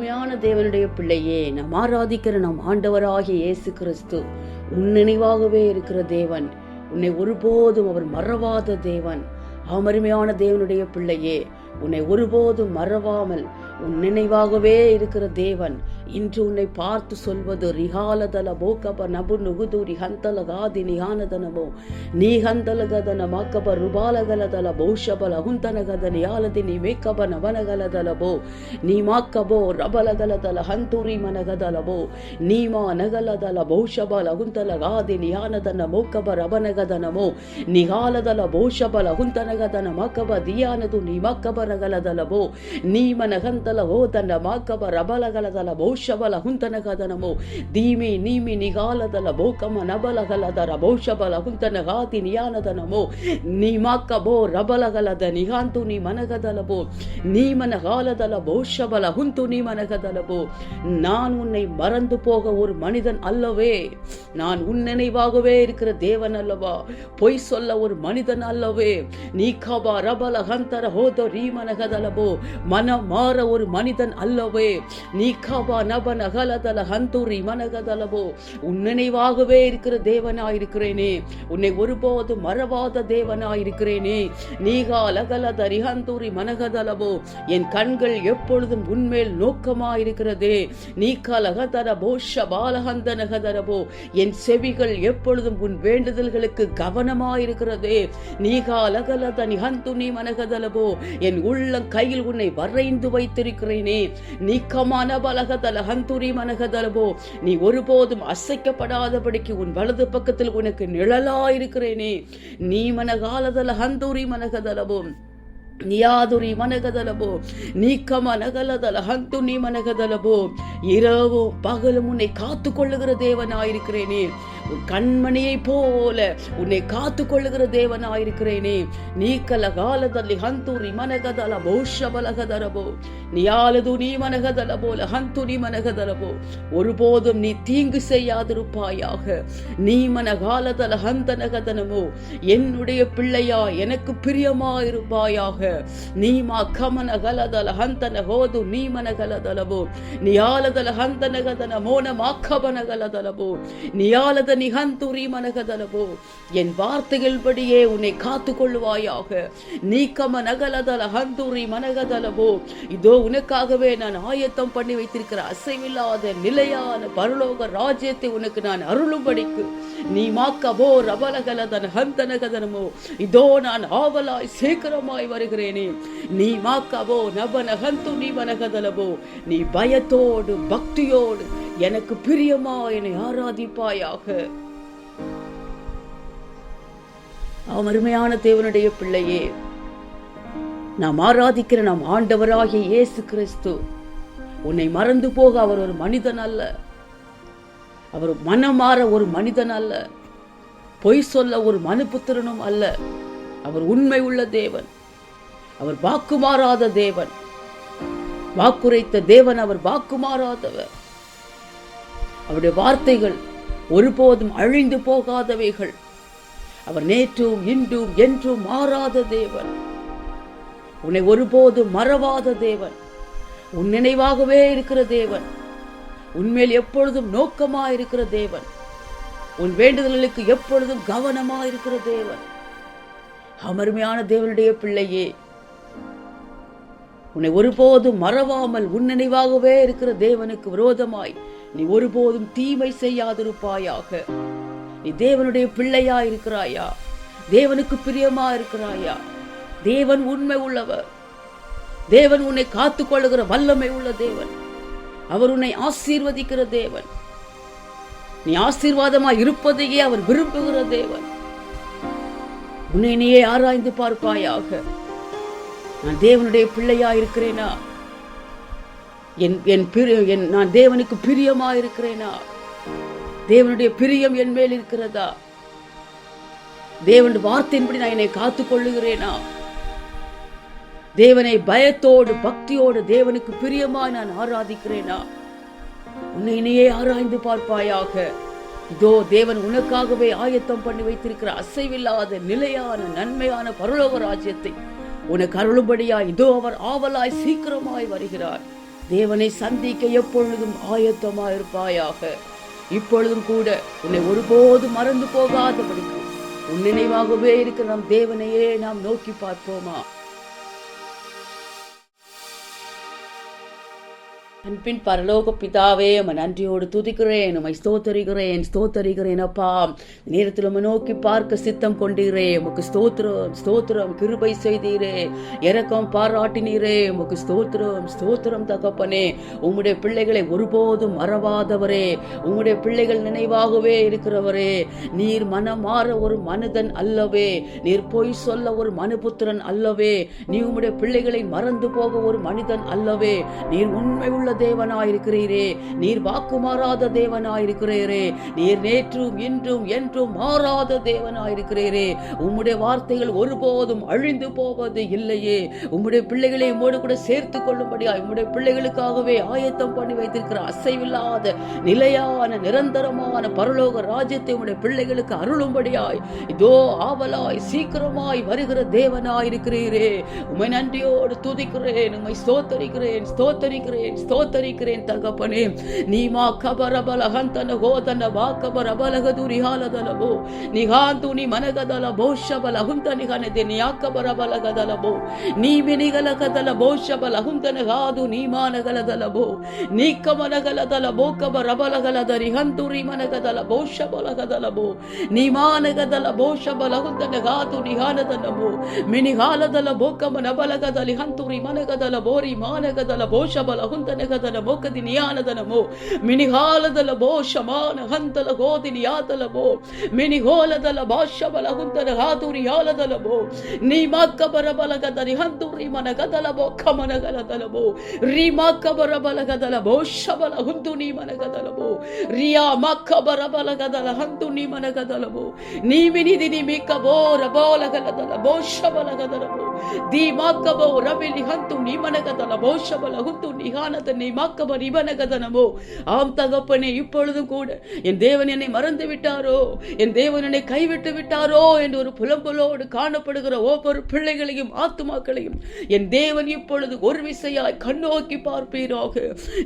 அருமையான தேவனுடைய பிள்ளையே நாம் ஆராதிக்கிற நம் ஆண்டவராகிய இயேசு கிறிஸ்து உன் நினைவாகவே இருக்கிற தேவன் உன்னை ஒருபோதும் அவர் மறவாத தேவன். அமருமையான தேவனுடைய பிள்ளையே உன்னை ஒருபோதும் மறவாமல் உன் நினைவாகவே இருக்கிற தேவன் இன்று உன்னை பார்த்து சொல்வது ரிஹாலதல போகப நபு நுகுதூரி ஹந்தலகாதி நிகானதனமோ நீ ஹந்தலகதன மாக்கப ருபாலகலதல பௌஷபல ஹுந்தனகத நியாலதி நீ மேக்கப நவனகலதலபோ நீ மாக்கபோ ரபலகலதல ஹந்தூரி மனகதலபோ நீ மா நகலதல பௌஷபல ஹுந்தலகாதி நியானதன மோக்கப ரபனகதனமோ நிகாலதல பௌஷபல ஹுந்தனகதன மாக்கப தியானது நீ மாக்கப ரகலதலபோ நீ மனகந்தல ஓதன மாக்கப ரபலகலதல பௌஷ ಬಹುಶಬಲ ಹುಂತನಗದನಮೋ ಧೀಮಿ ನೀಮಿ ನಿಗಾಲದಲ ಬೋಕಮ ನಬಲಗಲದರ ಬಹುಶಬಲ ಹುಂತನಗಾತಿ ನಿಯಾನದನಮೋ ನೀ ಮಾಕಬೋ ರಬಲಗಲದ ನಿಗಾಂತು ನೀ ಮನಗದಲಬೋ நீ மனகாலதல பௌஷபல ஹுந்து நீ மனகதலபோ நான் உன்னை மறந்து போக ஒரு மனிதன் அல்லவே நான் உன் நினைவாகவே இருக்கிற தேவன் அல்லவா பொய் சொல்ல ஒரு மனிதன் அல்லவே நீ கபா ரபல ஹந்தர ஹோதோ ரீ மனகதலபோ மன மாற ஒரு மனிதன் அல்லவே நீ கபா நப ஹந்துரி மனகதலபோ. உன் நினைவாகவே இருக்கிற தேவனாயிருக்கிறேனே. உன்னை ஒருபோது மறவாத தேவனாயிருக்கிறேனே. நீகா லகலத ரிஹந்தூரி மனகதலபோ. என் கண்கள் எப்பொழுதும் உன்மேல் நோக்கமாயிருக்கிறதே. நீக்கா லகதர போஷ பாலகந்தனகதரபோ என் செவிகள் எப்பொழுதும் உன் வேண்டுதல்களுக்கு கவனமாயிருக்கிறதே. நீகா லகலத நிஹந்து நீ மனகதலபோ. என் உள்ளம் கையில் உன்னை வரைந்து வைத்திருக்கிறேனே. நீக்கமான பலகத ஹந்துரி மனகதலபோ நீ ஒருபோதும் அசைக்கப்படாதபடிக்கு உன் வலது பக்கத்தில் உனக்கு நிழலாயிருக்கிறேனே நீ மனகாலதல ஹந்துரி மனகதலபோ ನಿಯಾದುರಿ ಮನಗದಲಬೋ ನೀಕಮ ನಗಲದಲ ಹಂತು ನೀ ಮನಗದಲಬೋ இரவு பகலும் உன்னை காத்து கொள்ளுகிற தேவனாயிருக்கிறேனே உன் கண்மணியை போல உன்னை காத்து கொள்ளுகிற தேவனாயிருக்கிறேனே நீ ಕಲಗಾಲದಲ್ಲಿ ಹಂತುರಿ ಮನಗದಲ ಬಹುಶಬಲಗದರಬೋ ನಿಯಾಲದು ನೀ ಮನಗದಲ போல ஹந்து நீ மனகதலபோ ஒருபோதும் நீ தீங்கு செய்யாதிருப்பாயாக நீ மனகாலதல ஹந்தனகதனமோ என்னுடைய பிள்ளையா எனக்கு பிரியமாயிருப்பாயாக நீ மா கமன கலதல ஹந்தன ஹோது நீ மனகலதலபோ ನಿಯಾಲದಲ ಹಂತನಗದನ ಮೋನ ಮಾಖಬನಗಲದಲಬೋ ನಿಯಾಲದ நிகந்துரி மனகதலவோ. என் வார்த்தைகள்படியே உன்னை காத்து கொள்வாயாக நீக்கம நகலதல ஹந்துரி மனகதலவோ. இதோ உனக்காகவே நான் ஆயத்தம் பண்ணி வைத்திருக்கிற அசைவில்லாத நிலையான பரலோக ராஜ்யத்தை உனக்கு நான் அருளும்படிக்கு. நீ மாக்கவோ ரபலகலதன ஹந்தனகதனமோ. இதோ நான் ஆவலாய் சீக்கிரமாய் வருகிறேனே. நீ மாக்கவோ நபன ஹந்து நீ நீ பயத்தோடு பக்தியோடு எனக்கு பிரியமா என்னை ஆராதிப்பாயாக. அருமையான தேவனுடைய பிள்ளையே. நாம் ஆராதிக்கிற நாம் ஆண்டவராகிய இயேசு கிறிஸ்து உன்னை மறந்து போக அவர் ஒரு மனிதன் அல்ல. அவர் மனமாற ஒரு மனிதன் அல்ல. பொய் சொல்ல ஒரு மனுபுத்திரனும் அல்ல. அவர் உண்மை உள்ள தேவன். அவர் வாக்குமாறாத தேவன். வாக்குரைத்த தேவன் அவர் வாக்குமாறாதவர். அவருடைய வார்த்தைகள் ஒருபோதும் அழிந்து போகாதவைகள். அவர் நேற்றும் இன்றும் என்றும் மாறாத தேவன். உன்னை ஒருபோதும் மறவாத தேவன். உன் நினைவாகவே இருக்கிற தேவன். உன்மேல் எப்பொழுதும் நோக்கமா இருக்கிற தேவன். உன் வேண்டுதல்களுக்கு எப்பொழுதும் கவனமா இருக்கிற தேவன். அமருமையான தேவனுடைய பிள்ளையே உன்னை ஒருபோதும் மறவாமல் உன் நினைவாகவே இருக்கிற தேவனுக்கு விரோதமாய் நீ ஒருபோதும் தீமை செய்யாதிருப்பாயாக. நீ தேவனுடைய பிள்ளையா இருக்கிறாயா? தேவனுக்கு பிரியமா இருக்கிறாயா? தேவன் உண்மை உள்ளவர். தேவன் உன்னை காத்து கொள்ளுகிற வல்லமை உள்ள தேவன். அவர் உன்னை ஆசீர்வதிக்கிற தேவன். நீ ஆசீர்வாதமா இருப்பதையே அவர் விரும்புகிற தேவன். உன்னை நீயே ஆராய்ந்து பார்ப்பாயாக. நான் தேவனுடைய பிள்ளையா இருக்கிறேனா? என் என் என் நான் தேவனுக்கு பிரியமா இருக்கிறேனா? தேவனுடைய பிரியம் என் மேல் இருக்கிறதா? தேவனுடைய வார்த்தையின்படி நான் என்னை காத்துக் கொள்ளுகிறேனா தேவனை பயத்தோடு பக்தியோடு தேவனுக்கு பிரியமா நான் ஆராதிக்கிறேனா? உன்னை நீயே ஆராய்ந்து பார்ப்பாயாக. இதோ தேவன் உனக்காகவே ஆயத்தம் பண்ணி வைத்திருக்கிற அசைவில்லாத நிலையான நன்மையான பரலோக ராஜ்யத்தை உனக்கு அருளும்படியா இதோ அவர் ஆவலாய் சீக்கிரமாய் வருகிறார். தேவனை சந்திக்க எப்பொழுதும் ஆயத்தமாயிருப்பாயாக. இப்பொழுதும் கூட உன்னை ஒருபோதும் மறந்து போகாதபடிக்கு உன் நினைவாகவே இருக்கிற நம் தேவனையே நாம் நோக்கி பார்ப்போமா? அன்பின் பரலோக பிதாவே உம்மை நன்றியோடு துதிக்கிறேன் உமை ஸ்தோத்தரிகிறேன் ஸ்தோத்தரிகிறேன் அப்பா. நேரத்தில் உமை நோக்கி பார்க்க சித்தம் கொண்டீரே உமக்கு ஸ்தோத்திரம் ஸ்தோத்திரம் கிருபை செய்தீரே இறக்கம் பாராட்டினீரே உமக்கு ஸ்தோத்திரம் ஸ்தோத்திரம் தகப்பனே. உம்முடைய பிள்ளைகளை ஒருபோதும் மறவாதவரே உம்முடைய பிள்ளைகள் நினைவாகவே இருக்கிறவரே. நீர் மனம் மாற ஒரு மனிதன் அல்லவே நீர் பொய் சொல்ல ஒரு மனுபுத்திரன் அல்லவே நீ உம்முடைய பிள்ளைகளை மறந்து போக ஒரு மனிதன் அல்லவே நீர் உண்மை உள்ள தேவனாயிருக்கிறீரே. நீர் வாக்கு மாறாத தேவனாயிருக்கிறீரே. நீர் நேற்றும் இன்றும் என்றும் மாறாத தேவனாயிருக்கிறீரே. உம்முடைய வார்த்தைகள் ஒருபோதும் அழிந்து போவது இல்லையே. உம்முடைய பிள்ளைகளை உம்மோடு கூட சேர்த்து கொள்ளும்படியா உம்முடைய பிள்ளைகளுக்காகவே ஆயத்தம் பண்ணி வைத்திருக்கிற அசைவில்லாத நிலையான நிரந்தரமான பரலோக ராஜ்யத்தை உம்முடைய பிள்ளைகளுக்கு அருளும்படியாய் இதோ ஆவலாய் சீக்கிரமாய் வருகிற தேவனாயிருக்கிறீரே. உம்மை நன்றியோடு துதிக்கிறேன் உம்மை ஸ்தோத்தரிக்கிறேன் ஸ்தோத்தரிக்கிறேன். ஸ்தோத்தரிக்கிறேன் தகப்பனே நீமா கபரபல ಹಂತನ ಹೋದನ ವಾಕಬರ ಬಲಗದುರಿ ಹಾಲದಲಬೋ ನಿಘಾಂತು ನಿ ಮನಗದಲ ಬಹುಶಬಲ ಹುಂತ ನಿಘನದೆ ನಿಯಾಕಬರ ಬಲಗದಲಬೋ ನೀ ವಿನಿಗಲಕದಲ ಬಹುಶಬಲ ಹುಂತನ ಗಾದು ನೀಮಾನಗಲದಲಬೋ ನೀಕ ಮನಗಲದಲ ಬೋಕಬರ ಬಲಗಲದರಿ ಹಂತುರಿ ಮನಗದಲ ಬಹುಶಬಲಗದಲಬೋ ನೀಮಾನಗದಲ ಬಹುಶಬಲ ಹುಂತನ ಗಾದು ನಿಹಾನದಲಬೋ ಮಿನಿಹಾಲದಲ ಬೋಕಮನ ಬಲಗದಲಿ ಹಂತುರಿ ಮನಗದಲ ಬೋರಿ ಮಾನಗದಲ ಬಹುಶಬಲ ಹುಂತನಗದಲ ನಿಯಾನದ ನಮೋ ಮಿನಿಹಾಲದಲ ಬೋ ಶಮಾನ ಹಂತಲ ಗೋದಿನಿ ಯಾತಲ ಬೋ ಮಿನಿಗೋಲದಲ ಭಾಷಬಲ ಹುಂದನ ಹಾದುರಿ ಯಾಲದಲ ಬೋ ನೀ ಮಕ್ಕ ಬರಬಲಗದರಿ ಹಂತುರಿ ಮನಗದಲ ಬೋ ಕಮನಗಲದಲ ಬೋ ರೀ ಮಕ್ಕ ಬರಬಲಗದಲ ಬೋ ಶಬಲ ಹುಂದು ನೀ ಮನಗದಲ ಬೋ ರಿಯಾ ಮಕ್ಕ ಬರಬಲಗದಲ ಹಂತು ನೀ ಮನಗದಲ ಬೋ ನೀ ಮಿನಿದಿ ನಿ ಮಿಕ್ಕ ಬೋ ರಬೋಲಗಲದಲ ಬೋ ಶಬಲಗದಲ ಬೋ ದಿ ಮಕ್ಕ ಬೋ ರಬಿಲಿ ಹಂತು ನೀ ಮನಗದಲ ಬೋ ಶಬಲ ಹುಂತು நிகானத நீ மாக்கப நிபனகதனமோ ஆம் தகப்பனே இப்பொழுதும் கூட என் தேவன் என்னை மறந்து விட்டாரோ என் தேவன் என்னை கைவிட்டு விட்டாரோ என்று ஒரு புலம்பலோடு காணப்படுகிற ஒவ்வொரு பிள்ளைகளையும் ஆத்துமாக்களையும் என் தேவன் இப்பொழுது ஒரு விசையாய் கண்ணோக்கி பார்ப்பீராக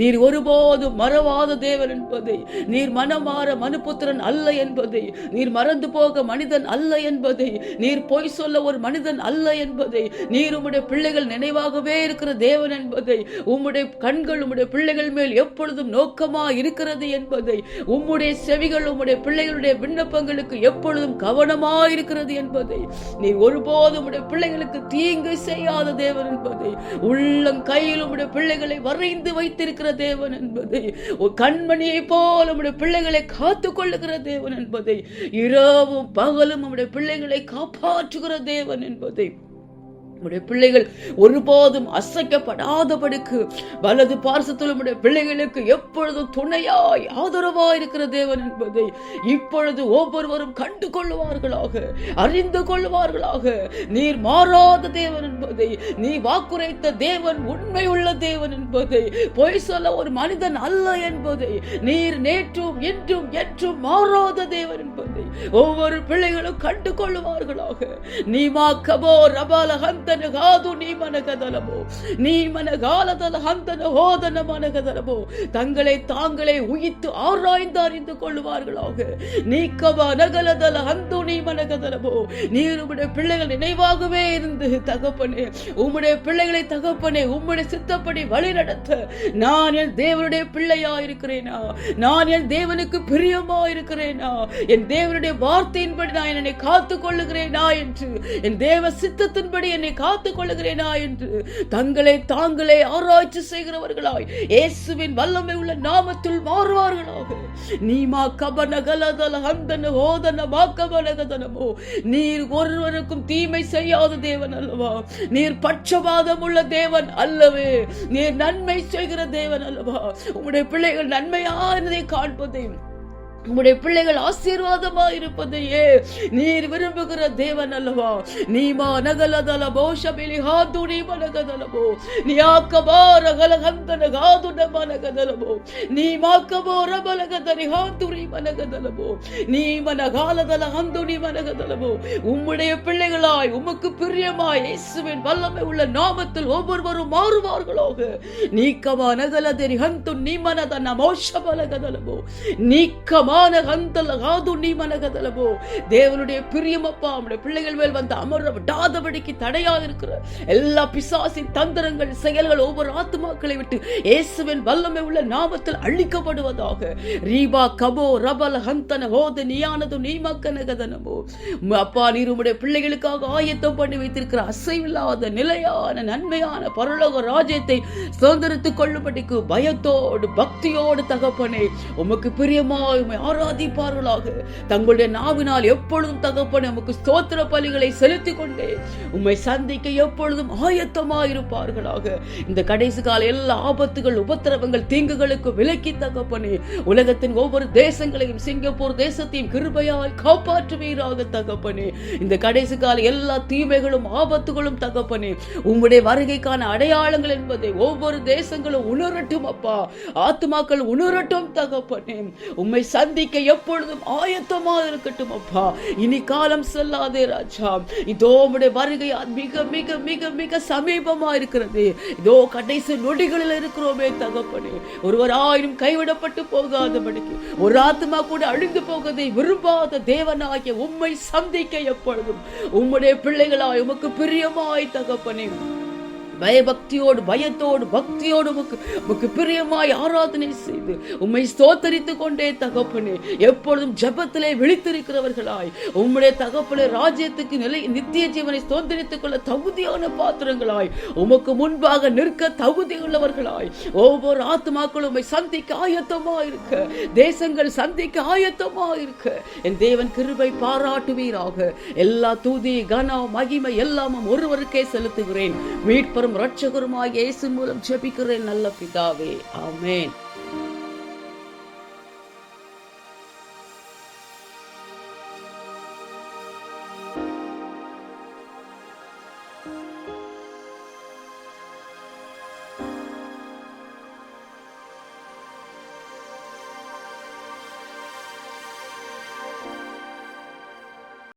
நீர் ஒருபோதும் மறவாத தேவன் என்பதை நீர் மனமாற மனுபுத்திரன் அல்ல என்பதை நீர் மறந்து போக மனிதன் அல்ல என்பதை நீர் பொய் சொல்ல ஒரு மனிதன் அல்ல என்பதை நீர் உம்முடைய பிள்ளைகள் நினைவாகவே இருக்கிற தேவன் என்பதை உம்முடைய கண்கள் உம்முடைய பிள்ளைகள் மேல் எப்பொழுதும் நோக்கமா இருக்கிறது என்பதை உம்முடைய செவிகள் உம்முடைய பிள்ளைகளுடைய விண்ணப்பங்களுக்கு எப்பொழுதும் கவனமா இருக்கிறது என்பதை நீ ஒருபோதும் உம்முடைய பிள்ளைகளுக்கு தீங்கு செய்யாத தேவன் என்பதை உள்ளம் கையில் உம்முடைய பிள்ளைகளை வரைந்து வைத்திருக்கிற தேவன் என்பதை கண்மணியை போல உம்முடைய பிள்ளைகளை காத்து கொள்ளுகிற தேவன் என்பதை இரவும் பகலும் உம்முடைய பிள்ளைகளை காப்பாற்றுகிற தேவன் என்பதை உடைய பிள்ளைகள் ஒருபோதும் அசைக்கப்படாதபடிக்கு வலது பார்சத்தில் உடைய பிள்ளைகளுக்கு எப்பொழுதும் துணையாய் ஆதரவாய் இருக்கிற தேவன் என்பதை இப்பொழுது ஒவ்வொருவரும் கண்டு கொள்வார்களாக அறிந்து கொள்வார்களாக நீர் மாறாத தேவன் என்பதை நீ வாக்குரைத்த தேவன் உண்மை உள்ள தேவன் என்பதை பொய் சொல்ல ஒரு மனிதன் அல்ல என்பதை நீர் நேற்றும் இன்றும் என்றும் மாறாத தேவன் என்பதை ஒவ்வொரு பிள்ளைகளும் கண்டு கொள்ளுவார்களாக நீ மாக்கபோ ரபால ஹந்தன காது நீ மனகதலமோ. நீ மன ஹந்தன ஹோதன மனகதலமோ. தங்களை தாங்களே உயித்து ஆராய்ந்து அறிந்து கொள்ளுவார்களாக. நீக்கவா நகலதல ஹந்து நீ மனகதலமோ. நீர் உம்முடைய பிள்ளைகள் நினைவாகவே இருந்து தகப்பனே உம்முடைய பிள்ளைகளை தகப்பனே உம்முடைய சித்தப்படி வழிநடத்த நான் என் தேவனுடைய பிள்ளையா இருக்கிறேனா நான் என் தேவனுக்கு பிரியமா இருக்கிறேனா என் தேவனுடைய வார்த்தையின்படி நான் என்னை காத்துக் கொள்ளுகிறேனா என்று? என் தேவ சித்தத்தின்படி என்னை காத்துக் கொள்ளுகிறேனா என்று? தங்களை தாங்களே ஆராய்ச்சி செய்கிறவர்களாய் இயேசுவின் வல்லமை உள்ள நாமத்தில் மாறுவார்களாக. நீமா கபன கலதல ஹந்தன ஓதன மாக்கபனகதனமோ நீர் ஒருவருக்கும் தீமை செய்யாத தேவன் அல்லவா? நீர் பட்சபாதம் உள்ள தேவன் அல்லவே. நீர் நன்மை செய்கிற தேவன் அல்லவா? உங்களுடைய பிள்ளைகள் நன்மையானதை காண்பதையும் உம்முடைய பிள்ளைகள் ஆசீர்வாதமா இருப்பதையே நீர் விரும்புகிற தேவன் அல்லவா? நீமா நகலதல போஷபிலி ஹாது நீ மனகதலபோ நீ ஆக்கபோ கலகந்தன காதுன மனகதலபோ நீ மாக்கபோ ரபலகதரி ஹாதுரி மனகதலபோ நீ மனகாலதல ஹந்துனி மனகதலபோ உம்முடைய பிள்ளைகளாய் உமக்கு பிரியமாய் இயேசுவின் வல்லமை உள்ள நாமத்தில் ஒவ்வொருவரும் மாறுவார்களாக. நீக்கமா நகலதரி ஹந்து நீ மனதன மோஷபலகதலபோ நீக்கமான கந்தல காது நீ மனகதலபோ தேவனுடைய பிரியமப்பா நம்முடைய பிள்ளைகள் மேல் வந்து அமர விடாதபடிக்கு தடையா இருக்கிற எல்லா பிசாசின் தந்திரங்கள் செயல்கள் ஒவ்வொரு ஆத்மாக்களை விட்டு இயேசுவின் வல்லமை உள்ள நாமத்தில் அழிக்கப்படுவதாக. ரீபா கபோ ரபல ஹந்தன ஹோத நீயானது நீமக்கனகதனமோ அப்பா நீர் உம்முடைய பிள்ளைகளுக்காக ஆயத்தம் பண்ணி வைத்திருக்கிற அசைவில்லாத நிலையான நன்மையான பரலோக ராஜ்யத்தை சுதந்திரத்துக் கொள்ளும்படிக்கு பயத்தோடு பக்தியோடு தகப்பனே உமக்கு பிரியமாய் ஆராதிப்பார்களாக. தங்களுடைய நாவினால் எப்பொழுதும் தகப்பனே நமக்கு ஸ்தோத்திர பலிகளை செலுத்திக் கொண்டே உம்மை சந்திக்க எப்பொழுதும் ஆயத்தமாயிருப்பார்களாக. இந்த கடைசி கால எல்லா ஆபத்துகள் உபத்திரவங்கள் தீங்குகளுக்கு விலக்கி தகப்பனே உலகத்தின் ஒவ்வொரு தேசங்களையும் சிங்கப்பூர் தேசத்தையும் கிருபையாய் காப்பாற்றுவீராக தகப்பனே. இந்த கடைசி கால எல்லா தீமைகளும் ஆபத்துகளும் தகப்பனே உம்முடைய வருகைக்கான அடையாளங்கள் என்பதை ஒவ்வொரு தேசங்களும் உணரட்டும் அப்பா. ஆத்துமாக்கள் உணரட்டும் தகப்பனே. உம்மை சந்திக்க எப்பொழுதும் ஆயத்தமாக இருக்கட்டும் அப்பா. இனி காலம் செல்லாதே ராஜா. இதோ உம்முடைய வருகை மிக மிக மிக மிக சமீபமா இருக்கிறது. இதோ கடைசி நொடிகளில் இருக்கிறோமே தகப்பனே. ஒருவர் ஆயிரம் கைவிடப்பட்டு போகாதபடிக்கு ஒரு ஆத்மா கூட அழிந்து போவதை விரும்பாத தேவனாகிய உம்மை சந்திக்க எப்பொழுதும். உம்முடைய பிள்ளைகளாய் உமக்கு பிரியமாய் தகப்பனே. பயபக்தியோடு பயத்தோடு பக்தியோடு உமக்கு உமக்கு பிரியமாய் ஆராதனை செய்து உம்மை ஸ்தோத்தரித்து கொண்டே தகப்பனே எப்பொழுதும் ஜபத்திலே விழித்திருக்கிறவர்களாய் உம்முடைய தகப்பனே ராஜ்யத்துக்கு நிலை நித்திய ஜீவனை ஸ்தோத்தரித்துக் கொள்ள தகுதியான பாத்திரங்களாய் உமக்கு முன்பாக நிற்க தகுதி உள்ளவர்களாய் ஒவ்வொரு ஆத்மாக்களும் உம்மை சந்திக்க ஆயத்தமா இருக்க தேசங்கள் சந்திக்க ஆயத்தமா இருக்க என் தேவன் கிருபை பாராட்டுவீராக. எல்லா தூதி கன மகிமை எல்லாமும் ஒருவருக்கே செலுத்துகிறேன். மீட்பரும் ரட்சகருமாய் இயேசு மூலம் ஜெபிக்கிறேன் நல்ல பிதாவே. ஆமேன்.